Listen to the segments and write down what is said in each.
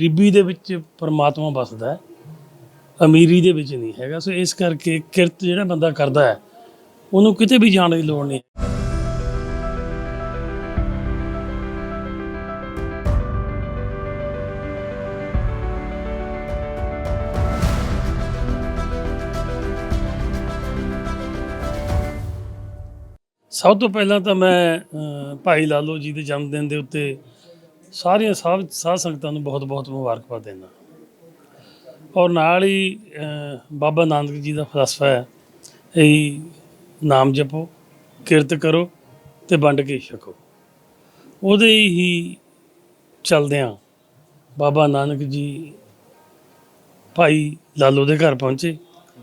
ਗਰੀਬੀ ਦੇ ਵਿੱਚ ਪਰਮਾਤਮਾ ਵਸਦਾ ਹੈ, ਅਮੀਰੀ ਦੇ ਵਿੱਚ ਨਹੀਂ ਹੈਗਾ। ਸੋ ਇਸ ਕਰਕੇ ਕਿਰਤ ਜਿਹੜਾ ਬੰਦਾ ਕਰਦਾ ਹੈ, ਉਹਨੂੰ ਕਿਤੇ ਵੀ ਜਾਣ ਦੀ ਲੋੜ ਨਹੀਂ। ਸਭ ਤੋਂ ਪਹਿਲਾਂ ਤਾਂ ਮੈਂ ਭਾਈ ਲਾਲੋ ਜੀ ਦੇ ਜਨਮ ਦਿਨ ਦੇ ਉੱਤੇ ਸਾਰੀਆਂ ਸਾਧ ਸਾਧ ਸੰਗਤਾਂ ਨੂੰ ਬਹੁਤ-ਬਹੁਤ ਮੁਬਾਰਕਬਾਦ ਦਿੰਦਾ। ਔਰ ਨਾਲ ਹੀ ਬਾਬਾ ਨਾਨਕ ਜੀ ਦਾ ਫਲਸਫਾ ਹੈ। ਇਹ ਨਾਮ ਜਪੋ, ਕਿਰਤ ਕਰੋ ਤੇ ਵੰਡ ਕੇ ਛਕੋ। ਉਹਦੇ ਹੀ ਚਲਦਿਆਂ ਬਾਬਾ ਨਾਨਕ ਜੀ ਭਾਈ ਲਾਲੋ ਦੇ ਘਰ ਪਹੁੰਚੇ,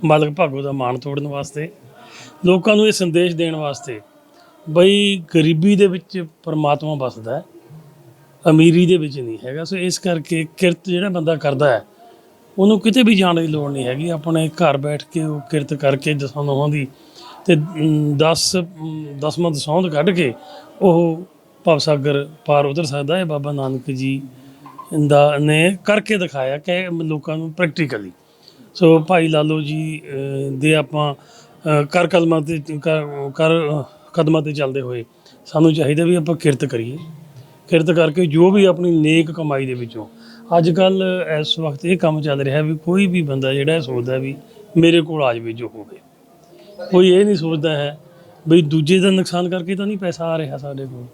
ਮਾਲਕ ਭਾਗੋ ਦਾ ਮਾਣ ਤੋੜਨ ਵਾਸਤੇ। ਲੋਕਾਂ ਨੂੰ ਇਹ ਸੰਦੇਸ਼ ਦੇਣ ਵਾਸਤੇ ਬਈ ਗਰੀਬੀ ਦੇ ਵਿੱਚ ਪਰਮਾਤਮਾ ਵੱਸਦਾ ਹੈ। ਅਮੀਰੀ ਦੇ ਵਿੱਚ ਨਹੀਂ ਹੈਗਾ। ਸੋ ਇਸ ਕਰਕੇ ਕਿਰਤ ਜਿਹੜਾ ਬੰਦਾ ਕਰਦਾ ਹੈ, ਉਹਨੂੰ ਕਿਤੇ ਵੀ ਜਾਣ ਦੀ ਲੋੜ ਨਹੀਂ ਹੈਗੀ। ਆਪਣੇ ਘਰ ਬੈਠ ਕੇ ਉਹ ਕਿਰਤ ਕਰਕੇ ਦਸਾਂ ਨੌਹਾਂ ਦੀ ਤੇ 10 ਦਸਵਾਂ ਦਸੌਂਦ ਕੱਢ ਕੇ ਉਹ ਭਵਸਾਗਰ ਪਾਰ ਉਤਰ ਸਕਦਾ ਹੈ। ਬਾਬਾ ਨਾਨਕ ਜੀ ਦਾ ਨੇ ਕਰਕੇ ਦਿਖਾਇਆ ਕਿ ਲੋਕਾਂ ਨੂੰ ਪ੍ਰੈਕਟੀਕਲੀ ਸੋ ਭਾਈ ਲਾਲੋ ਜੀ ਦੇ ਆਪਾਂ ਕਰ ਕਦਮਾਂ ਤੇ, ਕਰ- ਕਦਮਾਂ ਤੇ ਚੱਲਦੇ ਹੋਏ ਸਾਨੂੰ ਚਾਹੀਦਾ ਵੀ ਆਪਾਂ ਕਿਰਤ ਕਰੀਏ। ਕਿਰਤ ਕਰਕੇ ਜੋ ਵੀ ਆਪਣੀ ਨੇਕ ਕਮਾਈ ਦੇ ਵਿੱਚੋਂ। ਅੱਜ ਕੱਲ ਇਸ ਵਕਤ ਇਹ ਕੰਮ ਚੱਲ ਰਿਹਾ ਵੀ ਕੋਈ ਵੀ ਬੰਦਾ ਜਿਹੜਾ ਸੋਚਦਾ ਵੀ ਮੇਰੇ ਕੋਲ ਆ ਜਾਵੇ, ਜੋ ਹੋਵੇ। ਕੋਈ ਇਹ ਨਹੀਂ ਸੋਚਦਾ ਹੈ ਵੀ ਦੂਜੇ ਦਾ ਨੁਕਸਾਨ ਕਰਕੇ ਤਾਂ ਨਹੀਂ ਪੈਸਾ ਆ ਰਿਹਾ ਸਾਡੇ ਕੋਲ।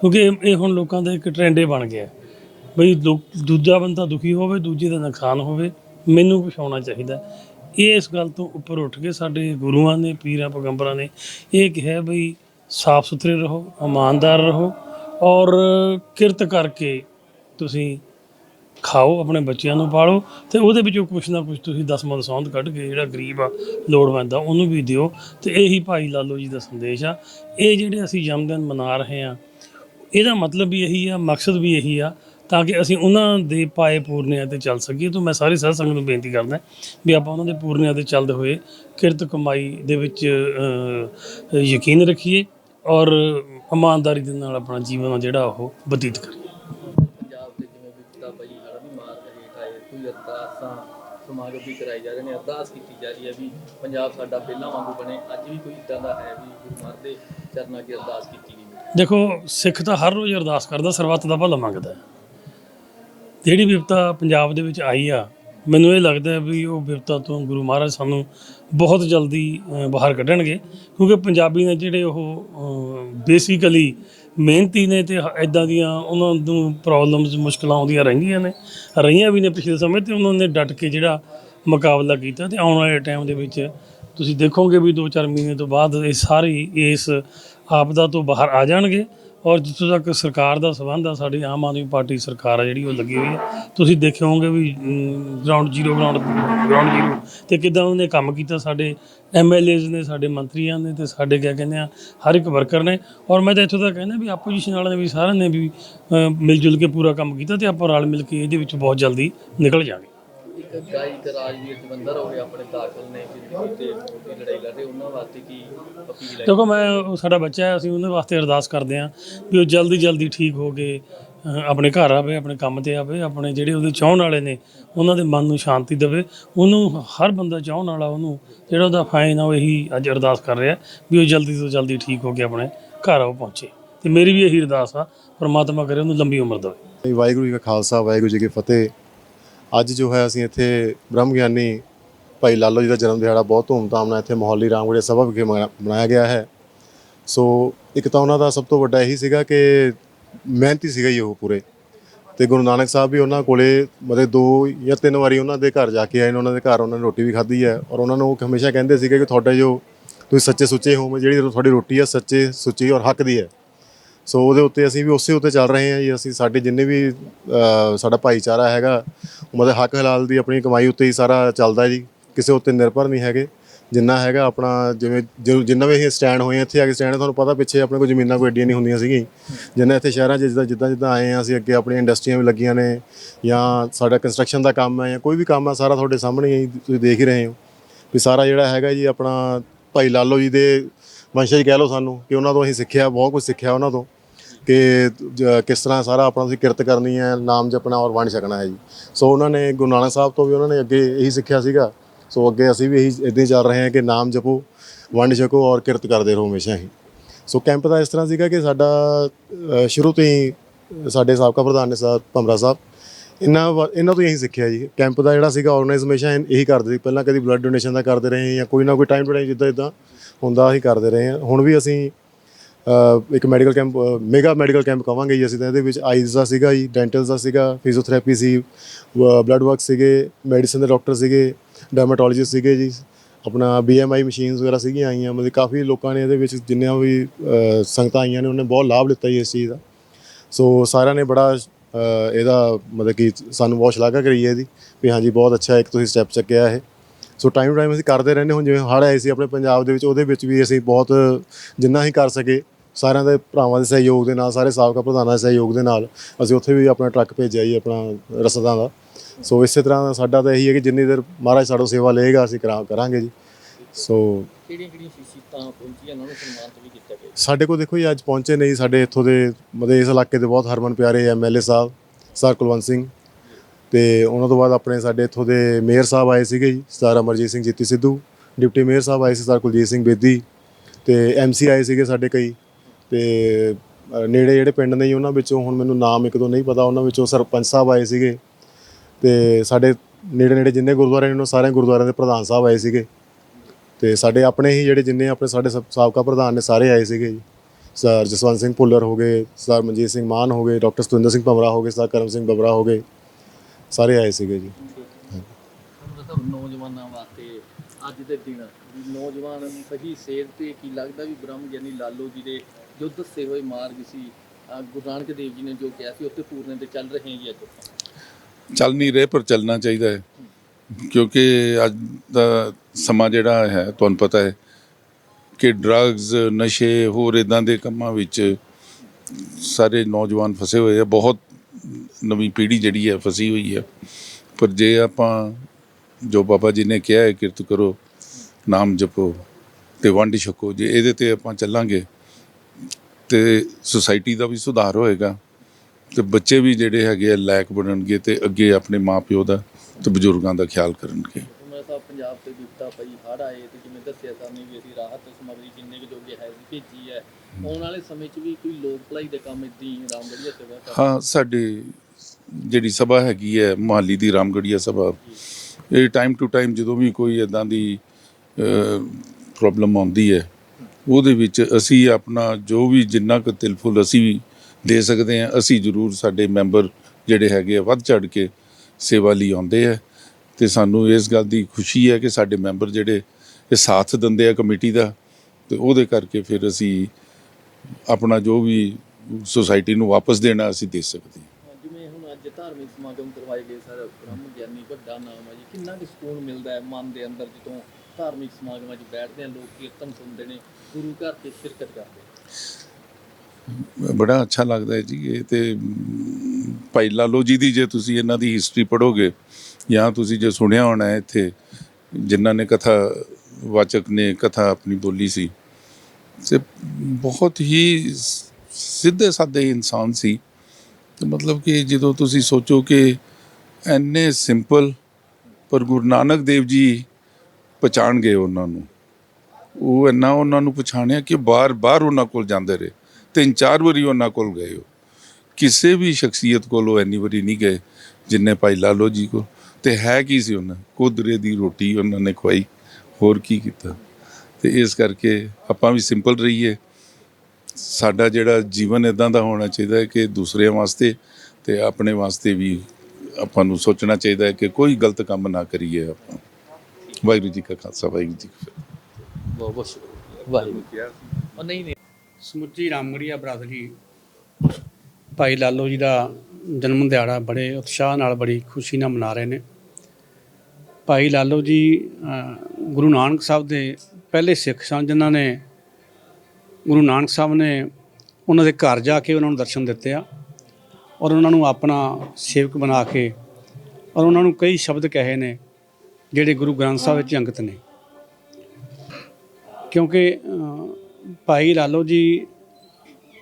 ਕਿਉਂਕਿ ਇਹ- ਹੁਣ ਲੋਕਾਂ ਦਾ ਇੱਕ ਟ੍ਰੈਂਡ ਬਣ ਗਿਆ ਬਈ ਲੋਕ- ਦੂਜਾ ਬੰਦਾ ਦੁਖੀ ਹੋਵੇ, ਦੂਜੇ ਦਾ ਨੁਕਸਾਨ ਹੋਵੇ, ਮੈਨੂੰ ਕੁਛ ਆਉਣਾ ਚਾਹੀਦਾ। ਇਹ ਇਸ ਗੱਲ ਤੋਂ ਉੱਪਰ ਉੱਠ ਕੇ ਸਾਡੇ ਗੁਰੂਆਂ ਨੇ, ਪੀਰਾਂ, ਪੈਗੰਬਰਾਂ ਨੇ ਇਹ ਕਿਹਾ ਬਈ ਸਾਫ਼ ਸੁਥਰੇ ਰਹੋ, ਇਮਾਨਦਾਰ ਰਹੋ ਔਰ ਕਿਰਤ ਕਰਕੇ ਤੁਸੀਂ ਖਾਓ, ਆਪਣੇ ਬੱਚਿਆਂ ਨੂੰ ਪਾਲੋ ਤੇ ਉਹਦੇ ਵਿੱਚੋਂ ਕੁਛ ਨਾ ਕੁਛ ਤੁਸੀਂ ਦਸਮਾ ਦਸੌਂਦ ਕੱਢ ਕੇ ਜਿਹੜਾ ਗਰੀਬ ਆ, ਲੋੜਵੰਦ ਆ, ਉਹਨੂੰ ਵੀ ਦਿਓ ਤੇ ਇਹੀ ਭਾਈ ਲਾਲੋ ਜੀ ਦਾ ਸੰਦੇਸ਼ ਆ। ਇਹ ਜਿਹੜੇ ਅਸੀਂ ਜਨਮ ਦਿਨ ਮਨਾ ਰਹੇ ਆ, ਇਹਦਾ ਮਤਲਬ ਵੀ ਇਹੀ ਆ, ਮਕਸਦ ਵੀ ਇਹੀ ਆ ਤਾਂ ਕਿ ਅਸੀਂ ਉਹਨਾਂ ਦੇ ਪਾਏ ਪੂਰਨਿਆਂ ਤੇ ਚੱਲ ਸਕੀਏ। ਤਾਂ ਮੈਂ ਸਾਰੇ ਸਾਧ ਸੰਗਤ ਨੂੰ ਬੇਨਤੀ ਕਰਦਾ ਵੀ ਆਪਾਂ ਉਹਨਾਂ ਦੇ ਪੂਰਨਿਆਂ ਤੇ ਚੱਲਦੇ ਹੋਏ ਕਿਰਤ ਕਮਾਈ ਦੇ ਵਿੱਚ ਯਕੀਨ ਰੱਖੀਏ ਔਰ ਇਮਾਨਦਾਰੀ ਦੇ ਨਾਲ ਆਪਣਾ ਜੀਵਨ ਆ ਜਿਹੜਾ ਉਹ ਬਤੀਤ ਕਰੀਏ ਪੰਜਾਬ ਦੇ ਜਿਵੇਂ ਵਿਪਤਾ ਪਈ ਹੜ ਦੀ ਮਾਰ ਹੇਠ ਆਏ ਕੋਈ ਅਰਦਾਸਾਂ ਸਮਾਗਮ ਵੀ ਕਰਾਈ ਜਾ ਰਹੇ ਨੇ ਅਰਦਾਸ ਕੀਤੀ ਜਾ ਰਹੀ ਹੈ ਵੀ ਪੰਜਾਬ ਸਾਡਾ ਪਹਿਲਾਂ ਵਾਂਗੂ ਬਣੇ। ਅੱਜ ਵੀ ਕੋਈ ਇਦਾਂ ਦਾ ਹੈ ਵੀ ਗੁਰੂ ਮਹਾਰਾਜ ਦੇ ਚਰਨਾਂ ਅੱਗੇ ਅਰਦਾਸ ਕੀਤੀ ਗਈ ਦੇਖੋ ਸਿੱਖ ਤਾਂ ਹਰ ਰੋਜ਼ ਅਰਦਾਸ ਕਰਦਾ ਸਰਬੱਤ ਦਾ ਭਲਾ ਮੰਗਦਾ। ਜਿਹੜੀ ਵਿਪਤਾ ਪੰਜਾਬ ਦੇ ਵਿੱਚ ਆਈ ਆ ਮੈਨੂੰ ਇਹ ਲੱਗਦਾ ਹੈ ਵੀ ਉਹ ਬਿਪਤਾ ਤੋਂ ਗੁਰੂ ਮਹਾਰਾਜ ਸਾਨੂੰ ਬਹੁਤ ਜਲਦੀ ਬਾਹਰ ਕੱਢਣਗੇ, ਕਿਉਂਕਿ ਪੰਜਾਬੀ ਨੇ ਜਿਹੜੇ ਉਹ ਬੇਸਿਕਲੀ ਮਿਹਨਤੀ ਨੇ ਤੇ ਇਦਾਂ ਦੀਆਂ ਉਹਨਾਂ ਨੂੰ ਪ੍ਰੋਬਲਮਸ ਮੁਸ਼ਕਲਾਂ ਆਉਂਦੀਆਂ ਰਹਿੰਦੀਆਂ ਨੇ। ਰਹੀਆਂ ਵੀ ਨੇ ਪਿਛਲੇ ਸਮੇਂ ਤੇ ਉਹਨਾਂ ਨੇ ਡਟ ਕੇ ਜਿਹੜਾ ਮੁਕਾਬਲਾ ਕੀਤਾ ਤੇ ਆਉਣ ਵਾਲੇ ਟਾਈਮ ਦੇ ਵਿੱਚ ਤੁਸੀਂ ਦੇਖੋਗੇ ਵੀ 2-4 ਮਹੀਨੇ ਤੋਂ ਬਾਅਦ ਇਹ ਸਾਰੇ ਇਸ ਆਪਦਾ ਤੋਂ ਬਾਹਰ ਆ ਜਾਣਗੇ। ਔਰ ਜਿੱਥੋਂ ਤੱਕ ਸਰਕਾਰ ਦਾ ਸਬੰਧ ਆ, ਸਾਡੀ ਆਮ ਆਦਮੀ ਪਾਰਟੀ ਸਰਕਾਰ ਆ ਜਿਹੜੀ, ਉਹ ਲੱਗੀ ਹੋਈ ਹੈ ਤੁਸੀਂ ਦੇਖੇ ਹੋਵੋਗੇ ਵੀ ground zero ground ground zero ਤੇ ਕਿਦਾਂ ਉਹਨੇ ਕੰਮ ਕੀਤਾ, ਸਾਡੇ ਐਮਐਲਏਜ਼ ਨੇ, ਸਾਡੇ ਮੰਤਰੀਆਂ ਨੇ ਤੇ ਸਾਡੇ ਕਿਆ ਕਹਿੰਦੇ ਆ, ਹਰ ਇੱਕ ਵਰਕਰ ਨੇ। ਔਰ ਮੈਂ ਤਾਂ ਇੱਥੋਂ ਤੱਕ ਕਹਿੰਦਾ ਵੀ ਆਪੋਜੀਸ਼ਨ ਵਾਲਿਆਂ ਨੇ ਵੀ, ਸਾਰਿਆਂ ਨੇ ਵੀ ਮਿਲ ਜੁਲ ਕੇ ਪੂਰਾ ਕੰਮ ਕੀਤਾ ਤੇ ਆਪਾਂ ਰਲ ਮਿਲ ਕੇ ਇਹਦੇ ਵਿੱਚ ਬਹੁਤ ਜਲਦੀ ਨਿਕਲ ਜਾਵਾਂਗੇ ਇੱਕ ਗਾਇਕ ਰਾਜਵੀਰ ਜਵੰਦਰ ਹੋਵੇ ਆਪਣੇ ਦਾਖਲ ਨੇ ਜ਼ਿੰਦਗੀ ਤੇ ਦੀ ਲੜਾਈ ਲੜ ਰਹੇ ਉਹਨਾਂ ਵਾਸਤੇ ਕੀ ਅਪੀਲ ਹੈ? ਦੇਖੋ ਮੈਂ ਉਹ ਸਾਡਾ ਬੱਚਾ ਹੈ ਅਸੀਂ ਉਹਨਾਂ ਵਾਸਤੇ ਅਰਦਾਸ ਕਰਦੇ ਹਾਂ ਵੀ ਉਹ ਜਲਦੀ ਜਲਦੀ ਠੀਕ ਹੋ ਕੇ ਆਪਣੇ ਘਰ ਆਵੇ ਆਪਣੇ ਕੰਮ ਤੇ ਆਵੇ ਆਪਣੇ ਜਿਹੜੇ ਉਹਦੇ ਚਾਹਣ ਵਾਲੇ ਨੇ ਉਹਨਾਂ ਦੇ ਮਨ ਨੂੰ ਸ਼ਾਂਤੀ ਦੇਵੇ। ਉਹਨੂੰ ਹਰ ਬੰਦਾ ਚਾਹਣ ਵਾਲਾ ਉਹਨੂੰ ਜਿਹੜਾ ਉਹਦਾ ਫਾਈਨ ਆ ਉਹ ਇਹੀ ਅੱਜ ਅਰਦਾਸ ਕਰ ਰਿਹਾ ਵੀ ਉਹ ਜਲਦੀ ਤੋਂ ਜਲਦੀ ਠੀਕ ਹੋ ਕੇ ਆਪਣੇ ਘਰ ਆਓ ਪਹੁੰਚੇ। ਤੇ ਮੇਰੀ ਵੀ ਇਹੀ ਅਰਦਾਸ ਆ ਪਰਮਾਤਮਾ ਕਰੇ ਉਹਨੂੰ ਲੰਬੀ ਉਮਰ ਦੇਵੇ। ਵਾਹਿਗੁਰੂ ਜੀ ਕਾ ਖਾਲਸਾ ਵਾਹਿਗੁਰੂ ਜੀ ਕੀ ਫਤਿਹ। ਅੱਜ ਜੋ ਹੈ ਅਸੀਂ ਇੱਥੇ ਬ੍ਰਹਮ ਗਿਆਨੀ ਭਾਈ ਲਾਲੋ ਜੀ ਦਾ ਜਨਮ ਦਿਹਾੜਾ ਬਹੁਤ ਧੂਮਧਾਮ ਨਾਲ ਇੱਥੇ ਮੋਹਾਲੀ ਰਾਮਗੜ੍ਹੀਆ ਸਭਾ ਵਿਖੇ ਮਨਾ- ਮਨਾਇਆ ਗਿਆ ਹੈ। ਸੋ ਇੱਕ ਤਾਂ ਉਹਨਾਂ ਦਾ ਸਭ ਤੋਂ ਵੱਡਾ ਇਹੀ ਸੀਗਾ ਕਿ ਮਿਹਨਤੀ ਸੀਗਾ ਜੀ ਉਹ ਪੂਰੇ। ਤੇ ਗੁਰੂ ਨਾਨਕ ਸਾਹਿਬ ਵੀ ਉਹਨਾਂ ਕੋਲੇ ਮਤਲਬ ਦੋ ਜਾਂ ਤਿੰਨ ਵਾਰੀ ਉਹਨਾਂ ਦੇ ਘਰ ਜਾ ਕੇ ਆਏ ਨੇ, ਉਹਨਾਂ ਦੇ ਘਰ ਉਹਨਾਂ ਨੇ ਰੋਟੀ ਵੀ ਖਾਧੀ ਹੈ ਔਰ ਉਹਨਾਂ ਨੂੰ ਉਹ ਹਮੇਸ਼ਾ ਕਹਿੰਦੇ ਸੀਗੇ ਕਿ ਤੁਹਾਡਾ ਜੋ ਤੁਸੀਂ ਸੱਚੇ ਸੁੱਚੇ ਹੋ ਜਿਹੜੀ ਤੁਹਾਡੀ ਰੋਟੀ ਆ ਸੱਚੇ ਸੁੱਚੀ ਔਰ ਹੱਕ ਦੀ ਹੈ। ਸੋ ਉਹਦੇ ਉੱਤੇ ਅਸੀਂ ਵੀ ਉਸੇ ਉੱਤੇ ਚੱਲ ਰਹੇ ਹਾਂ ਜੀ। ਅਸੀਂ ਸਾਡੇ ਜਿੰਨੇ ਵੀ ਅ, ਸਾਡਾ ਭਾਈਚਾਰਾ ਹੈਗਾ ਉਹ ਮਤਲਬ ਹੱਕ ਹਲਾਲ ਦੀ ਆਪਣੀ ਕਮਾਈ ਉੱਤੇ ਹੀ ਸਾਰਾ ਚੱਲਦਾ ਜੀ। ਕਿਸੇ ਉੱਤੇ ਨਿਰਭਰ ਨਹੀਂ ਹੈਗੇ। ਜਿੰਨਾ ਹੈਗਾ ਆਪਣਾ ਜਿਵੇਂ ਜੋ- ਜਿੰਨਾ ਵੀ ਅਸੀਂ ਸਟੈਂਡ ਹੋਏ ਹਾਂ ਇੱਥੇ ਆ ਕੇ ਸਟੈਂਡ ਤੁਹਾਨੂੰ ਪਤਾ ਪਿੱਛੇ ਆਪਣੇ ਕੋਲ ਜ਼ਮੀਨਾਂ ਕੋਈ ਐਡੀਆਂ ਨਹੀਂ ਹੁੰਦੀਆਂ ਸੀਗੀਆਂ ਜਿੰਨਾ ਇੱਥੇ ਸ਼ਹਿਰਾਂ 'ਚ ਜਿੱਦਾਂ ਜਿੱਦਾਂ ਜਿੱਦਾਂ ਆਏ ਹਾਂ ਅਸੀਂ ਅੱਗੇ ਆਪਣੀਆਂ ਇੰਡਸਟਰੀਆਂ ਵੀ ਲੱਗੀਆਂ ਨੇ ਜਾਂ ਸਾਡਾ ਕੰਸਟਰਕਸ਼ਨ ਦਾ ਕੰਮ ਹੈ ਜਾਂ ਕੋਈ ਵੀ ਕੰਮ ਹੈ ਸਾਰਾ ਤੁਹਾਡੇ ਸਾਹਮਣੇ ਹੀ ਹੈ, ਤੁਸੀਂ ਦੇਖ ਹੀ ਰਹੇ ਹੋ। ਵੀ ਸਾਰਾ ਜਿਹੜਾ ਹੈਗਾ ਜੀ ਆਪਣਾ ਭਾਈ ਲਾਲੋ ਜੀ ਦੇ ਵੰਸ਼ਜ ਕਹਿ ਲਓ ਸਾਨੂੰ ਕਿ ਉਹਨਾਂ ਤੋਂ ਅਸੀਂ ਸਿੱਖਿਆ, ਬਹੁਤ ਕੁਝ ਸਿੱਖਿਆ ਉਹਨਾਂ ਤੋਂ ਕਿ ਕਿਸ ਤਰ੍ਹਾਂ ਸਾਰਾ ਆਪਣਾ ਤੁਸੀਂ ਕਿਰਤ ਕਰਨੀ ਹੈ, ਨਾਮ ਜਪਣਾ ਔਰ ਵੰਡ ਛਕਣਾ ਹੈ ਜੀ। ਸੋ ਉਹਨਾਂ ਨੇ, ਗੁਰੂ ਨਾਨਕ ਸਾਹਿਬ ਤੋਂ ਵੀ ਉਹਨਾਂ ਨੇ ਅੱਗੇ ਇਹੀ ਸਿੱਖਿਆ ਸੀਗਾ। ਸੋ ਅੱਗੇ ਅਸੀਂ ਵੀ ਇਹੀ ਇਦਾਂ ਹੀ ਚੱਲ ਰਹੇ ਹਾਂ ਕਿ ਨਾਮ ਜਪੋ, ਵੰਡ ਛਕੋ ਔਰ ਕਿਰਤ ਕਰਦੇ ਰਹੋ ਹਮੇਸ਼ਾ ਹੀ। ਸੋ ਕੈਂਪ ਦਾ ਇਸ ਤਰ੍ਹਾਂ ਸੀਗਾ ਕਿ ਸਾਡਾ ਸ਼ੁਰੂ ਤੋਂ ਹੀ ਸਾਡੇ ਸਾਬਕਾ ਪ੍ਰਧਾਨ ਨੇ ਸਾਹਿਬ ਭਮਰਾ ਸਾਹਿਬ ਇਹਨਾਂ ਵਾ- ਇਹਨਾਂ ਤੋਂ ਹੀ ਅਸੀਂ ਸਿੱਖਿਆ ਜੀ। ਕੈਂਪ ਦਾ ਜਿਹੜਾ ਸੀਗਾ ਆਰਗੇਨਾਈਜ਼ ਹਮੇਸ਼ਾ ਇਹ- ਇਹੀ ਕਰਦੇ ਸੀ। ਪਹਿਲਾਂ ਕਦੀ ਬਲੱਡ ਡੋਨੇਸ਼ਨ ਦਾ ਕਰਦੇ ਰਹੇ ਜਾਂ ਕੋਈ ਨਾ ਕੋਈ ਟਾਈਮ ਟੂ ਟਾਈਮ ਜਿੱਦਾਂ ਜਿੱਦਾਂ ਹੁੰਦਾ ਅਸੀਂ ਕਰਦੇ ਰਹੇ ਹਾਂ ਹੁਣ ਵੀ ਅਸੀਂ ਅ, ਇੱਕ medical camp mega medical camp ਕਵਾਂਗੇ ਜੀ ਅਸੀਂ ਤਾਂ। ਇਹਦੇ ਵਿੱਚ ਆਈਜ਼ ਦਾ ਸੀਗਾ ਜੀ ਡੈਂਟਲ ਦਾ ਸੀਗਾ ਫਿਜ਼ੀਓਥੈਰੇਪੀ ਸੀ ਬਲੱਡ ਵਰਕ ਸੀਗੇ ਮੈਡੀਸਨ ਦੇ ਡਾਕਟਰ ਸੀਗੇ ਡਰਮੇਟੋਲੋਜਿਸਟ ਸੀਗੇ ਜੀ। ਆਪਣਾ ਬੀਐਮਆਈ ਮਸ਼ੀਨਸ ਵਗੈਰਾ ਸੀਗੀਆਂ ਆਈਆਂ। ਮਤਲਬ ਕਾਫੀ ਲੋਕਾਂ ਨੇ ਇਹਦੇ ਵਿੱਚ ਜਿੰਨੀਆਂ ਵੀ ਅ, ਸੰਗਤਾਂ ਆਈਆਂ ਨੇ ਉਹਨੇ ਬਹੁਤ ਲਾਭ ਲਿੱਤਾ ਜੀ ਇਸ ਚੀਜ਼ ਦਾ। ਸੋ ਸਾਰਿਆਂ ਨੇ ਬੜਾ ਇਹਦਾ ਮਤਲਬ ਕਿ ਸਾਨੂੰ ਬਹੁਤ ਸ਼ਲਾਘਾ ਕਰੀ ਹੈ ਇਹਦੀ ਵੀ ਹਾਂਜੀ, ਬਹੁਤ ਅੱਛਾ ਇੱਕ ਤੁਸੀਂ ਸਟੈਪ ਚੱਕਿਆ ਇਹ। ਸੋ ਟਾਈਮ ਟੂ ਟਾਈਮ ਅਸੀਂ ਕਰਦੇ ਰਹਿੰਦੇ ਹੁਣ, ਜਿਵੇਂ ਹੜ੍ਹ ਆਏ ਸੀ ਆਪਣੇ ਪੰਜਾਬ ਦੇ ਵਿੱਚ, ਉਹਦੇ ਵਿੱਚ ਵੀ ਅਸੀਂ ਬਹੁਤ ਜਿੰਨਾ ਹੀ ਕਰ ਸਕੇ, ਸਾਰਿਆਂ ਦੇ ਭਰਾਵਾਂ ਦੇ ਸਹਿਯੋਗ ਦੇ ਨਾਲ, ਸਾਰੇ ਸਾਬਕਾ ਪ੍ਰਧਾਨਾਂ ਦੇ ਸਹਿਯੋਗ ਦੇ ਨਾਲ, ਅਸੀਂ ਉੱਥੇ ਵੀ ਆਪਣਾ ਟਰੱਕ ਭੇਜਿਆ ਜੀ, ਆਪਣਾ ਰਸਦਾਂ ਦਾ। ਸੋ ਇਸੇ ਤਰ੍ਹਾਂ ਸਾਡਾ ਤਾਂ ਇਹੀ ਹੈ ਕਿ ਜਿੰਨੀ ਦੇਰ ਮਹਾਰਾਜ ਸਾਡੋ ਸੇਵਾ ਲਏਗਾ, ਅਸੀਂ ਕਰਾ, ਕਰਾਂਗੇ ਜੀ। ਸੋ ਕਿਹੜੀਆਂ ਕਿਹੜੀਆਂ ਸ਼ਖਸੀਅਤਾਂ ਪਹੁੰਚੀਆਂ ਉਹਨਾਂ ਨੂੰ ਸਨਮਾਨਿਤ ਵੀ ਕੀਤਾ ਗਿਆ? ਸਾਡੇ ਕੋਲ ਦੇਖੋ ਜੀ ਅੱਜ ਪਹੁੰਚੇ ਨੇ ਜੀ ਸਾਡੇ ਇੱਥੋਂ ਦੇ ਮਤਲਬ ਇਸ ਇਲਾਕੇ ਦੇ ਬਹੁਤ ਹਰਮਨ ਪਿਆਰੇ ਐਮਐਲਏ ਸਾਹਿਬ ਸਰ ਕੁਲਵੰਤ ਸਿੰਘ। ਤੇ ਉਹਨਾਂ ਤੋਂ ਬਾਅਦ ਆਪਣੇ ਸਾਡੇ ਇੱਥੋਂ ਦੇ ਮੇਅਰ ਸਾਹਿਬ ਆਏ ਸੀਗੇ ਜੀ sir Amarjit Singh Jeeti Sidhu. Deputy mayor sahib ਆਏ ਸੀ ਸਰ ਕੁਲਜੀਤ ਸਿੰਘ ਬੇਦੀ। ਤੇ ਐਮਸੀ ਆਏ ਸੀਗੇ ਸਾਡੇ ਕਈ। ਤੇ ਅ, ਨੇੜੇ ਜਿਹੜੇ ਪਿੰਡ ਨੇ ਜੀ ਉਹਨਾਂ ਵਿੱਚੋਂ ਹੁਣ ਮੈਨੂੰ ਨਾਮ ਇੱਕ ਦੋ ਨਹੀਂ ਪਤਾ ਉਹਨਾਂ ਵਿੱਚੋਂ ਸਰਪੰਚ ਸਾਹਿਬ ਆਏ ਸੀਗੇ। ਤੇ ਸਾਡੇ ਨੇੜੇ ਨੇੜੇ ਜਿੰਨੇ ਗੁਰਦੁਆਰੇ ਨੇ ਉਹਨਾਂ ਸਾਰੇ ਗੁਰਦੁਆਰਿਆਂ ਦੇ ਪ੍ਰਧਾਨ ਸਾਹਿਬ ਆਏ ਸੀਗੇ। ਤੇ ਸਾਡੇ ਆਪਣੇ ਹੀ ਜਿਹੜੇ ਜਿੰਨੇ ਆਪਣੇ ਸਾਡੇ ਸਬ- ਸਾਬਕਾ ਪ੍ਰਧਾਨ ਨੇ ਸਾਰੇ ਆਏ ਸੀਗੇ ਜੀ। ਸਰ ਜਸਵੰਤ ਸਿੰਘ ਭੁੱਲਰ ਹੋ ਗਏ ਸਰ ਮਨਜੀਤ ਸਿੰਘ ਮਾਨ ਹੋ ਗਏ ਡਾਕਟਰ ਸਤਿੰਦਰ ਸਿੰਘ ਭਮਰਾ ਹੋ ਗਏ ਸਰ ਕਰਮ ਸਿੰਘ ਬਬਰਾ ਹੋ ਗਏ ਸਾਰੇ ਆਏ ਸੀਗੇ ਜੀ। ਤੁਹਾਨੂੰ ਦੱਸਾਂ ਨੌਜਵਾਨਾਂ ਵਾਸਤੇ ਅੱਜ ਦੇ ਦਿਨ ਵੀ ਨੌਜਵਾਨ ਨੂੰ ਸਹੀ ਸੇਧ ਤੇ ਕੀ ਲੱਗਦਾ ਵੀ ਬ੍ਰਹਮ ਗਿਆਨੀ ਲਾਲੋ ਜੀ ਦੇ ਜੋ ਦੱਸੇ ਹੋਏ ਮਾਰਗ ਸੀ ਅਹ ਗੁਰੂ ਨਾਨਕ ਦੇਵ ਜੀ ਨੇ ਜੋ ਕਿਹਾ ਸੀ ਉੱਤੇ ਪੂਰਨੇ ਤੇ ਚੱਲ ਰਹੇ ਹਾਂ ਜੀ ਅੱਜ। ਚੱਲ ਨਹੀਂ ਰਹੇ ਪਰ ਚੱਲਣਾ ਚਾਹੀਦਾ ਹੈ। ਕਿਉਂਕਿ ਅੱਜ ਦਾ ਸਮਾਂ ਜਿਹੜਾ ਹੈ, ਤੁਹਾਨੂੰ ਪਤਾ ਹੈ ਕਿ ਡਰੱਗਸ ਨਸ਼ੇ, ਹੋਰ ਇਦਾਂ ਦੇ ਕੰਮਾਂ ਵਿੱਚ ਸਾਰੇ ਨੌਜਵਾਨ ਫਸੇ ਹੋਏ ਆ, ਬਹੁਤ ਨਵੀਂ ਪੀੜ੍ਹੀ ਜਿਹੜੀ ਹੈ ਫਸੀ ਹੋਈ ਹੈ। ਪਰ ਜੇ ਆਪਾਂ, ਜੋ ਬਾਬਾ ਜੀ ਨੇ ਕਿਹਾ ਹੈ, ਕਿਰਤ ਕਰੋ, ਨਾਮ ਜਪੋ ਤੇ ਵੰਡ ਛਕੋ, ਜੇ ਇਹਦੇ ਤੇ ਆਪਾਂ ਚੱਲਾਂਗੇ ਤੇ ਸੁਸਾਇਟੀ ਦਾ ਵੀ ਸੁਧਾਰ ਹੋਏਗਾ ਤੇ ਬੱਚੇ ਵੀ ਜਿਹੜੇ ਹੈਗੇ ਆ, ਲਾਇਕ ਬਣਨਗੇ ਤੇ ਅੱਗੇ ਆਪਣੇ ਮਾਪਿਓ ਦਾ ਤੇ ਬਜ਼ੁਰਗਾਂ ਦਾ ਖਿਆਲ ਕਰਨਗੇ। ਸਾਹਿਬ ਪੰਜਾਬ ਤੇ ਵਿਪਤਾ ਪਈ ਹੜ੍ਹ ਆਏ ਤੇ ਜਿਵੇਂ ਦੱਸਿਆ ਸਾਨੂੰ ਵੀ ਅਸੀਂ ਰਾਹਤ ਸਮਗਰੀ ਜਿੰਨੇ ਕੁ ਜੋਗੇ ਹੈ ਸੀ ਭੇਜੀ ਹੈ। ਆਉਣ ਵਾਲੇ ਸਮੇਂ 'ਚ ਵੀ ਕੋਈ ਲੋਕ ਭਲਾਈ ਦੇ ਕੰਮ ਇਦਾਂ ਹੀ ਰਾਮਗੜੀਆ ਕਰ ਹਾਂ ਸਾਡੇ ਜਿਹੜੀ ਸਭਾ ਹੈਗੀ ਹੈ ਮੁਹਾਲੀ ਦੀ ਰਾਮਗੜੀਆ ਸਭਾ ਇਹ ਟਾਈਮ ਟੂ ਟਾਈਮ ਜਦੋਂ ਵੀ ਕੋਈ ਇਦਾਂ ਦੀ ਪ੍ਰੋਬਲਮ ਆਉਂਦੀ ਹੈ ਉਹਦੇ ਵਿੱਚ ਅਸੀਂ ਆਪਣਾ ਜੋ ਵੀ ਜਿੰਨਾ ਕੁ ਤਿਲਫੁਲ ਅਸੀਂ ਵੀ ਦੇ ਸਕਦੇ ਹਾਂ ਅਸੀਂ ਜ਼ਰੂਰ ਸਾਡੇ ਮੈਂਬਰ ਜਿਹੜੇ ਹੈਗੇ ਆ ਵੱਧ ਚੜ ਕੇ ਸੇਵਾ ਲਈ ਆਉਂਦੇ ਆ। ਤੇ ਸਾਨੂੰ ਇਸ ਗੱਲ ਦੀ ਖੁਸ਼ੀ ਹੈ ਕਿ ਸਾਡੇ ਮੈਂਬਰ ਜਿਹੜੇ ਇਹ ਸਾਥ ਦਿੰਦੇ ਆ ਕਮੇਟੀ ਦਾ ਤੇ ਉਹਦੇ ਕਰਕੇ ਫਿਰ ਅਸੀਂ ਆਪਣਾ ਜੋ ਵੀ ਸੁਸਾਇਟੀ ਨੂੰ ਵਾਪਸ ਦੇਣਾ ਅਸੀਂ ਦੇ ਸਕਦੇ ਹਾਂ। ਜਿਵੇਂ ਹੁਣ ਅੱਜ ਧਾਰਮਿਕ ਸਮਾਗਮ ਕਰਵਾਏ ਗਏ ਸਰ ਬ੍ਰਹਮ ਗਿਆਨੀ ਵੱਡਾ ਨਾਮ ਹੈ ਜੀ ਕਿੰਨਾ ਕੁ ਸਕੂਨ ਮਿਲਦਾ ਹੈ ਮਨ ਦੇ ਅੰਦਰ ਜਦੋਂ ਧਾਰਮਿਕ ਸਮਾਗਮਾਂ 'ਚ ਬੈਠਦੇ ਆ ਲੋਕ ਕੀਰਤਨ ਸੁਣਦੇ ਨੇ ਗੁਰੂ ਘਰ 'ਚ ਸ਼ਿਰਕਤ ਕਰਦੇ ਬੜਾ ਅੱਛਾ ਲੱਗਦਾ ਹੈ ਜੀ ਇਹ ਤੇ ਭਾਈ ਲਾਲੋ ਜੀ ਦੀ ਜੇ ਤੁਸੀਂ ਇਹਨਾਂ ਦੀ ਹਿਸਟਰੀ ਪੜੋਗੇ ਜਾਂ ਤੁਸੀਂ ਜੇ ਸੁਣਿਆ ਹੋਣਾ ਹੈ ਇੱਥੇ, ਜਿਨ੍ਹਾਂ ਨੇ ਕਥਾ ਵਾਚਕ ਨੇ ਕਥਾ ਆਪਣੀ ਬੋਲੀ ਸੀ, ਤੇ ਬਹੁਤ ਹੀ ਸਿੱਧੇ ਸਾਦੇ ਇਨਸਾਨ ਸੀ। ਤੇ ਮਤਲਬ ਕਿ ਜਦੋਂ ਤੁਸੀਂ ਸੋਚੋ ਕਿ ਐਨੇ ਸਿੰਪਲ ਪਰ ਗੁਰੂ ਨਾਨਕ ਦੇਵ ਜੀ ਪਛਾਣ ਗਏ ਉਹਨਾਂ ਨੂੰ, ਉਹ ਇੰਨਾ ਉਹਨਾਂ ਨੂੰ ਪਛਾਣਿਆ ਕਿ ਬਾਰ-ਬਾਰ ਉਹਨਾਂ ਕੋਲ ਜਾਂਦੇ ਰਹੇ ਤਿੰਨ ਚਾਰ ਵਾਰੀ ਉਹਨਾਂ ਕੋਲ ਗਏ ਉਹ। ਕਿਸੇ ਵੀ ਸ਼ਖਸੀਅਤ ਕੋਲ ਉਹ ਇੰਨੀ ਵਾਰੀ ਨਹੀਂ ਗਏ, ਜਿੰਨੇ ਭਾਈ ਲਾਲੋ ਜੀ ਕੋਲ। ਤੇ ਹੈ ਕੀ ਸੀ ਉਹਨਾਂ? ਕੁਦਰੇ ਦੀ ਰੋਟੀ ਉਹਨਾਂ ਨੇ ਖਵਾਈ। ਹੋਰ ਕੀ ਕੀਤਾ? ਤੇ ਇਸ ਕਰਕੇ ਆਪਾਂ ਵੀ ਸਿੰਪਲ ਰਹੀਏ। ਸਾਡਾ ਜਿਹੜਾ ਜੀਵਨ ਇਦਾਂ ਦਾ ਹੋਣਾ ਚਾਹੀਦਾ ਹੈ ਕਿ ਦੂਸਰਿਆਂ ਵਾਸਤੇ ਤੇ ਆਪਣੇ ਵਾਸਤੇ ਵੀ ਆਪਾਂ ਨੂੰ ਸੋਚਣਾ ਚਾਹੀਦਾ ਹੈ ਕਿ ਕੋਈ ਗਲਤ ਕੰਮ ਨਾ ਕਰੀਏ ਆਪਾਂ। ਵਾਹਿਗੁਰੂ ਜੀ ਕਾ ਖਾਲਸਾ ਵਾਹਿਗੁਰੂ ਜੀ ਕੀ ਫਤਿਹ। ਬਹੁਤ ਬਹੁਤ ਵਾਹਿਗੁਰੂ। ਉਹ ਨਹੀਂ ਨਹੀਂ। ਸਮੁੱਚੀ ਰਾਮਗੜੀਆ ਬਰਾਦਰੀ। ਭਾਈ ਲਾਲੋ ਜੀ ਦਾ ਜਨਮ ਦਿਹਾੜਾ ਬੜੇ ਉਤਸ਼ਾਹ ਨਾਲ ਬੜੀ ਖੁਸ਼ੀ ਨਾਲ ਮਨਾ ਰਹੇ ਨੇ। ਭਾਈ ਲਾਲੋ ਜੀ ਗੁਰੂ ਨਾਨਕ ਸਾਹਿਬ ਦੇ ਪਹਿਲੇ ਸਿੱਖ ਸਨ, ਜਿਨ੍ਹਾਂ ਨੇ ਗੁਰੂ ਨਾਨਕ ਸਾਹਿਬ ਨੇ ਉਹਨਾਂ ਦੇ ਘਰ ਜਾ ਕੇ ਉਹਨਾਂ ਨੂੰ ਦਰਸ਼ਨ ਦਿੱਤੇ ਆ ਔਰ ਉਹਨਾਂ ਨੂੰ ਆਪਣਾ ਸੇਵਕ ਬਣਾ ਕੇ ਔਰ ਉਹਨਾਂ ਨੂੰ ਕਈ ਸ਼ਬਦ ਕਹੇ ਨੇ, ਜਿਹੜੇ ਗੁਰੂ ਗ੍ਰੰਥ ਸਾਹਿਬ ਵਿੱਚ ਅੰਗਤ ਨੇ। ਕਿਉਂਕਿ ਭਾਈ ਲਾਲੋ ਜੀ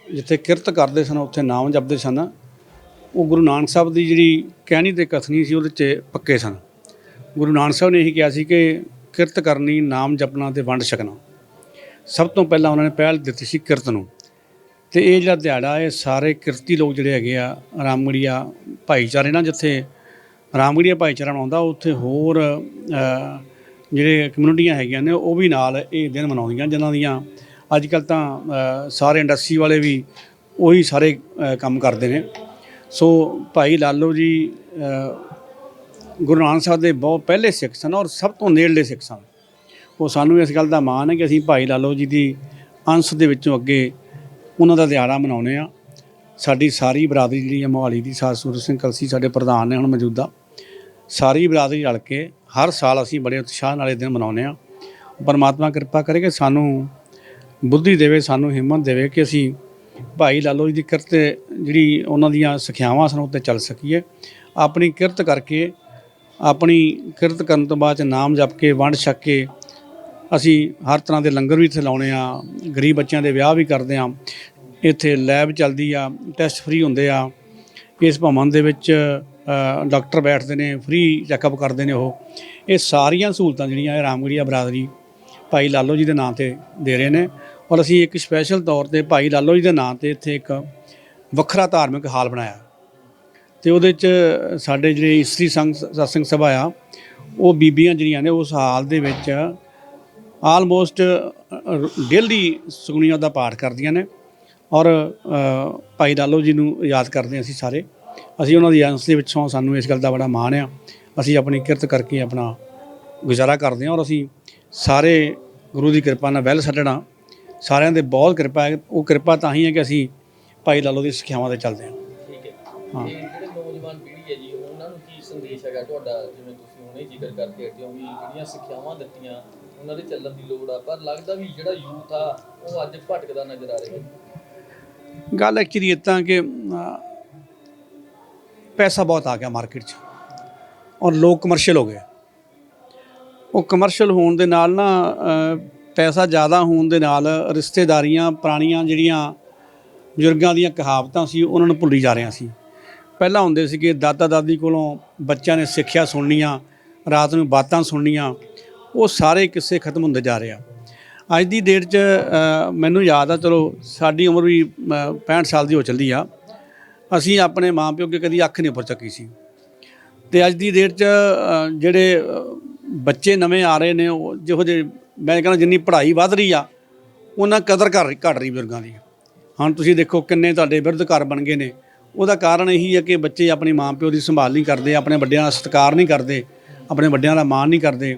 ਜਿੱਥੇ ਕਿਰਤ ਕਰਦੇ ਸਨ, ਉੱਥੇ ਨਾਮ ਜਪਦੇ ਸਨ, ਉਹ ਗੁਰੂ ਨਾਨਕ ਸਾਹਿਬ ਦੀ ਜਿਹੜੀ ਕਹਿਣੀ ਤੇ ਕਥਨੀ ਸੀ, ਉਹਦੇ 'ਚ ਪੱਕੇ ਸਨ। ਗੁਰੂ ਨਾਨਕ ਸਾਹਿਬ ਨੇ ਇਹੀ ਕਿਹਾ ਸੀ ਕਿ ਕਿਰਤ ਕਰਨੀ, ਨਾਮ ਜਪਣਾ ਤੇ ਵੰਡ ਛਕਣਾ। ਸਭ ਤੋਂ ਪਹਿਲਾਂ ਉਹਨਾਂ ਨੇ ਪਹਿਲ ਦਿੱਤੀ ਸੀ ਕਿਰਤ ਨੂੰ। ਤੇ ਇਹ ਜਿਹੜਾ ਦਿਹਾੜਾ ਇਹ ਸਾਰੇ ਕਿਰਤੀ ਲੋਕ ਜਿਹੜੇ ਹੈਗੇ ਆ, ਰਾਮਗੜੀਆ ਭਾਈਚਾਰੇ ਨਾਲ ਜਿੱਥੇ ਰਾਮਗੜੀਆ ਭਾਈਚਾਰਾ ਮਨਾਉਂਦਾ ਉੱਥੇ ਹੋਰ ਜਿਹੜੇ ਕਮਿਊਨਿਟੀਆਂ ਹੈਗੀਆਂ ਨੇ, ਉਹ ਵੀ ਨਾਲ ਇਹ ਦਿਨ ਮਨਾਉਂਦੀਆਂ, ਜਿਨ੍ਹਾਂ ਦੀਆਂ ਅੱਜ ਕੱਲ ਤਾਂ ਸਾਰੇ ਇੰਡਸਟਰੀ ਵਾਲੇ ਵੀ ਉਹੀ ਸਾਰੇ ਕੰਮ ਕਰਦੇ ਨੇ। ਸੋ ਭਾਈ ਲਾਲੋ ਜੀ ਗੁਰੂ ਨਾਨਕ ਸਾਹਿਬ ਦੇ ਬਹੁਤ ਪਹਿਲੇ ਸਿੱਖ ਸਨ ਔਰ ਸਭ ਤੋਂ ਨੇੜਲੇ ਸਿੱਖ ਸਨ। ਉਹ ਸਾਨੂੰ ਇਸ ਗੱਲ ਦਾ ਮਾਣ ਹੈ ਕਿ ਅਸੀਂ ਭਾਈ ਲਾਲੋ ਜੀ ਦੀ ਅੰਸ਼ ਦੇ ਵਿੱਚੋਂ ਅੱਗੇ ਉਹਨਾਂ ਦਾ ਦਿਹਾੜਾ ਮਨਾਉਂਦੇ ਆ ਸਾਡੀ ਸਾਰੀ ਬਰਾਦਰੀ ਜਿਹੜੀ ਹੈ, ਮੋਹਾਲੀ ਦੀ ਸਾਧ ਸਿੰਘ ਕਲਸੀ ਸਾਡੇ ਪ੍ਰਧਾਨ ਨੇ ਹੁਣ ਮੌਜੂਦਾ ਸਾਰੀ ਬਰਾਦਰੀ ਰਲ ਕੇ ਹਰ ਸਾਲ ਅਸੀਂ ਬੜੇ ਉਤਸ਼ਾਹ ਨਾਲ ਇਹ ਦਿਨ ਮਨਾਉਂਦੇ ਆ ਪਰਮਾਤਮਾ ਕਿਰਪਾ ਕਰੇ ਕਿ ਸਾਨੂੰ ਬੁੱਧੀ ਦੇਵੇ, ਸਾਨੂੰ ਹਿੰਮਤ ਦੇਵੇ ਕਿ ਅਸੀਂ ਭਾਈ ਲਾਲੋ ਜੀ ਦੀ ਕਿਰਤ ਜਿਹੜੀ ਉਹਨਾਂ ਦੀਆਂ ਸਿੱਖਿਆਵਾਂ ਸਨ ਉੱਤੇ ਚੱਲ ਸਕੀਏ। ਆਪਣੀ ਕਿਰਤ ਕਰਕੇ ਆਪਣੀ ਕਿਰਤ ਕਰਨ ਤੋਂ ਬਾਅਦ 'ਚ ਨਾਮ ਜਪ ਕੇ, ਵੰਡ ਛਕ ਕੇ ਅਸੀਂ ਹਰ ਤਰ੍ਹਾਂ ਦੇ ਲੰਗਰ ਵੀ ਇੱਥੇ ਲਾਉਣੇ ਆ, ਗਰੀਬ ਬੱਚਿਆਂ ਦੇ ਵਿਆਹ ਵੀ ਕਰਦੇ ਆ। ਇੱਥੇ ਲੈਬ ਚੱਲਦੀ ਆ, ਟੈਸਟ ਫ੍ਰੀ ਹੁੰਦੇ ਆ। ਇਸ ਭਵਨ ਦੇ ਵਿੱਚ ਡਾਕਟਰ ਬੈਠਦੇ ਨੇ, ਫ੍ਰੀ ਚੈੱਕਅਪ ਕਰਦੇ ਨੇ ਉਹ। ਇਹ ਸਾਰੀਆਂ ਸਹੂਲਤਾਂ ਜਿਹੜੀਆਂ, ਇਹ ਰਾਮਗੜੀਆ ਬਰਾਦਰੀ ਭਾਈ ਲਾਲੋ ਜੀ ਦੇ ਨਾਂ ਤੇ ਦੇ ਰਹੇ ਨੇ। ਔਰ ਅਸੀਂ ਇੱਕ ਸਪੈਸ਼ਲ ਤੌਰ ਤੇ ਭਾਈ ਲਾਲੋ ਜੀ ਦੇ ਨਾਂ ਤੇ ਇੱਥੇ ਇੱਕ ਵੱਖਰਾ ਧਾਰਮਿਕ ਹਾਲ ਬਣਾਇਆ। ਤੇ ਉਹਦੇ ਚ ਸਾਡੇ ਜਿਹੜੇ ਇਸਤਰੀ ਸੰਘ ਸਤਸੰਗ ਸਭਾ ਆ ਉਹ ਬੀਬੀਆਂ ਜਿਹੜੀਆਂ ਨੇ ਉਸ ਹਾਲ ਦੇ ਵਿੱਚ ਆਲਮੋਸਟ ਡੇਲੀ ਸੁਖਨੀਆਂ ਦਾ ਪਾਠ ਕਰਦੀਆਂ ਨੇ। ਔਰ ਭਾਈ ਲਾਲੋ ਜੀ ਨੂੰ ਯਾਦ ਕਰਦੇ ਅਸੀਂ ਸਾਰੇ। ਅਸੀਂ ਉਹਨਾਂ ਦੀ ਅੰਸ਼ ਦੇ ਵਿੱਚੋਂ ਸਾਨੂੰ ਇਸ ਗੱਲ ਦਾ ਬੜਾ ਮਾਣ ਆ। ਅਸੀਂ ਆਪਣੀ ਕਿਰਤ ਕਰਕੇ ਆਪਣਾ ਗੁਜ਼ਾਰਾ ਕਰਦੇ ਹਾਂ ਔਰ ਅਸੀਂ ਸਾਰੇ ਗੁਰੂ ਦੀ ਕਿਰਪਾ ਨਾਲ ਵੈਲ ਛੱਡਣਾ ਸਾਰਿਆਂ ਦੇ ਬਹੁਤ ਕਿਰਪਾ ਹੈ। ਉਹ ਕਿਰਪਾ ਤਾਂ ਹੀ ਹੈ ਕਿ ਅਸੀਂ ਭਾਈ ਲਾਲੋ ਦੀ ਸਿੱਖਿਆਵਾਂ ਤੇ ਚੱਲਦੇ ਹਾਂ। ਠੀਕ ਹੈ। ਹਾਂ। ਸੰਦੇਸ਼ ਤੁਹਾਡਾ, ਜਿਵੇਂ ਤੁਸੀਂ ਹੁਣੇ ਜ਼ਿਕਰ ਕਰਕੇ ਹਟੇ ਹੋ ਵੀ ਜਿਹੜੀਆਂ ਸਿੱਖਿਆਵਾਂ ਦਿੱਤੀਆਂ, ਉਹਨਾਂ ਦੇ ਚੱਲਣ ਦੀ ਲੋੜ ਆ, ਪਰ ਲੱਗਦਾ ਵੀ ਜਿਹੜਾ ਯੂਥ ਆ, ਉਹ ਅੱਜ ਭਟਕਦਾ ਨਜ਼ਰ ਆ ਰਿਹਾ ਹੈ। ਗੱਲ ਐਕਚੁਅਲੀ ਇਤਾਂ ਕਿ ਪੈਸਾ ਬਹੁਤ ਆ ਗਿਆ ਮਾਰਕੀਟ 'ਚ ਔਰ ਲੋਕ ਕਮਰਸ਼ੀਅਲ ਹੋ ਗਏ। ਉਹ ਕਮਰਸ਼ੀਅਲ ਹੋਣ ਦੇ ਨਾਲ ਨਾ ਪੈਸਾ ਜ਼ਿਆਦਾ ਹੋਣ ਦੇ ਨਾਲ ਰਿਸ਼ਤੇਦਾਰੀਆਂ, ਪੁਰਾਣੀਆਂ ਜਿਹੜੀਆਂ ਬਜ਼ੁਰਗਾਂ ਦੀਆਂ ਕਹਾਵਤਾਂ ਸੀ, ਉਹਨਾਂ ਨੂੰ ਭੁੱਲੀ ਜਾ ਰਹੇ ਸੀ। ਪਹਿਲਾਂ ਹੁੰਦੇ ਸੀਗੇ ਦਾਦਾ ਦਾਦੀ ਕੋਲੋਂ ਬੱਚਿਆਂ ਨੇ ਸਿੱਖਿਆ ਸੁਣਨੀਆਂ ਰਾਤ ਨੂੰ ਬਾਤਾਂ ਸੁਣਨੀਆਂ ਉਹ ਸਾਰੇ ਕਿੱਸੇ ਖਤਮ ਹੁੰਦੇ ਜਾ ਰਹੇ ਆ। ਅੱਜ ਦੀ ਡੇਟ 'ਚ ਮੈਨੂੰ ਯਾਦ ਆ ਚਲੋ ਸਾਡੀ ਉਮਰ ਵੀ ਅ, 65 ਸਾਲ ਦੀ ਹੋ ਚੱਲੀ ਆ। ਅਸੀਂ ਆਪਣੇ ਮਾਪਿਓ ਅੱਗੇ ਕਦੀ ਅੱਖ ਨਹੀਂ ਉੱਪਰ ਚੱਕੀ ਸੀ। ਤੇ ਅੱਜ ਦੀ ਡੇਟ 'ਚ ਜਿਹੜੇ ਬੱਚੇ ਨਵੇਂ ਆ ਰਹੇ ਨੇ ਉਹ ਜਿਹੋ ਜਿਹੇ ਮੈਂ ਕਹਿੰਦਾ ਜਿੰਨੀ ਪੜ੍ਹਾਈ ਵੱਧ ਰਹੀ ਆ ਉਹਨਾਂ ਕਦਰ ਘਟ ਰਹੀ ਘਟ ਰਹੀ ਬਜ਼ੁਰਗਾਂ ਦੀ। ਹੁਣ ਤੁਸੀਂ ਦੇਖੋ ਕਿੰਨੇ ਤੁਹਾਡੇ ਬਿਰਧ ਘਰ ਬਣ ਗਏ ਨੇ। ਉਹਦਾ ਕਾਰਨ ਇਹੀ ਹੈ ਕਿ ਬੱਚੇ ਆਪਣੇ ਮਾਪਿਓ ਦੀ ਸੰਭਾਲ ਨਹੀਂ ਕਰਦੇ, ਆਪਣੇ ਵੱਡਿਆਂ ਦਾ ਸਤਿਕਾਰ ਨਹੀਂ ਕਰਦੇ, ਆਪਣੇ ਵੱਡਿਆਂ ਦਾ ਮਾਣ ਨਹੀਂ ਕਰਦੇ।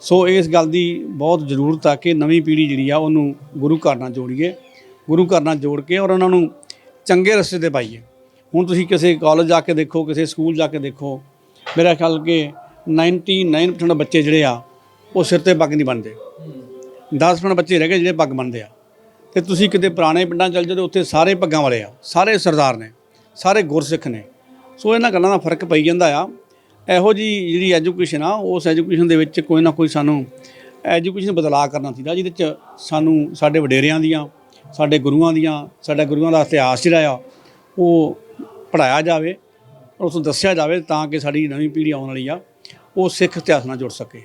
ਸੋ ਇਸ ਗੱਲ ਦੀ ਬਹੁਤ ਜ਼ਰੂਰਤ ਆ ਕਿ ਨਵੀਂ ਪੀੜ੍ਹੀ ਜਿਹੜੀ ਆ ਉਹਨੂੰ ਗੁਰੂ ਘਰ ਨਾਲ ਜੋੜੀਏ, ਗੁਰੂ ਘਰ ਨਾਲ ਜੋੜ ਕੇ ਔਰ ਉਹਨਾਂ ਨੂੰ ਚੰਗੇ ਰਸਤੇ ਤੇ ਪਾਈਏ। ਹੁਣ ਤੁਸੀਂ ਕਿਸੇ ਕਾਲਜ ਜਾ ਕੇ ਦੇਖੋ, ਕਿਸੇ ਸਕੂਲ ਜਾ ਕੇ ਦੇਖੋ, ਮੇਰਾ ਖਿਆਲ ਕਿ 99% ਬੱਚੇ ਜਿਹੜੇ ਆ, ਉਹ ਸਿਰ ਤੇ ਪੱਗ ਨਹੀਂ ਬੰਨਦੇ। 10% ਬੱਚੇ ਰਹਿ ਗਏ ਜਿਹੜੇ ਪੱਗ ਬੰਨਦੇ ਆ। ਤੇ ਤੁਸੀਂ ਕਿਤੇ ਪੁਰਾਣੇ ਪਿੰਡਾਂ ਚੱਲ ਜਾਓ ਤੇ ਉੱਥੇ ਸਾਰੇ ਪੱਗਾਂ ਵਾਲੇ ਆ, ਸਾਰੇ ਸਰਦਾਰ ਨੇ। ਸਾਰੇ ਗੁਰਸਿੱਖ ਨੇ। ਸੋ ਇਹਨਾਂ ਗੱਲਾਂ ਦਾ ਫ਼ਰਕ ਪਈ ਜਾਂਦਾ ਆ। ਇਹੋ ਜੀ ਜਿਹੜੀ ਐਜੂਕੇਸ਼ਨ ਆ, ਉਸ ਐਜੂਕੇਸ਼ਨ ਦੇ ਵਿੱਚ ਕੋਈ ਨਾ ਕੋਈ ਸਾਨੂੰ ਐਜੂਕੇਸ਼ਨ ਬਦਲਾਅ ਕਰਨਾ ਚਾਹੀਦਾ, ਜਿਹਦੇ ਚ ਸਾਨੂੰ ਸਾਡੇ ਵਡੇਰਿਆਂ ਦੀਆਂ, ਸਾਡੇ ਗੁਰੂਆਂ ਦੀਆਂ, ਸਾਡਾ ਗੁਰੂਆਂ ਦਾ ਇਤਿਹਾਸ ਜਿਹੜਾ ਆ, ਉਹ ਪੜਾਇਆ ਜਾਵੇ ਔਰ ਉਸ ਨੂੰ ਦੱਸਿਆ ਜਾਵੇ ਤਾਂ ਕਿ ਸਾਡੀ ਨਵੀਂ ਪੀੜ੍ਹੀ ਆਉਣ ਵਾਲੀ ਆ, ਉਹ ਸਿੱਖ ਇਤਿਹਾਸ ਨਾਲ ਜੁੜ ਸਕੇ।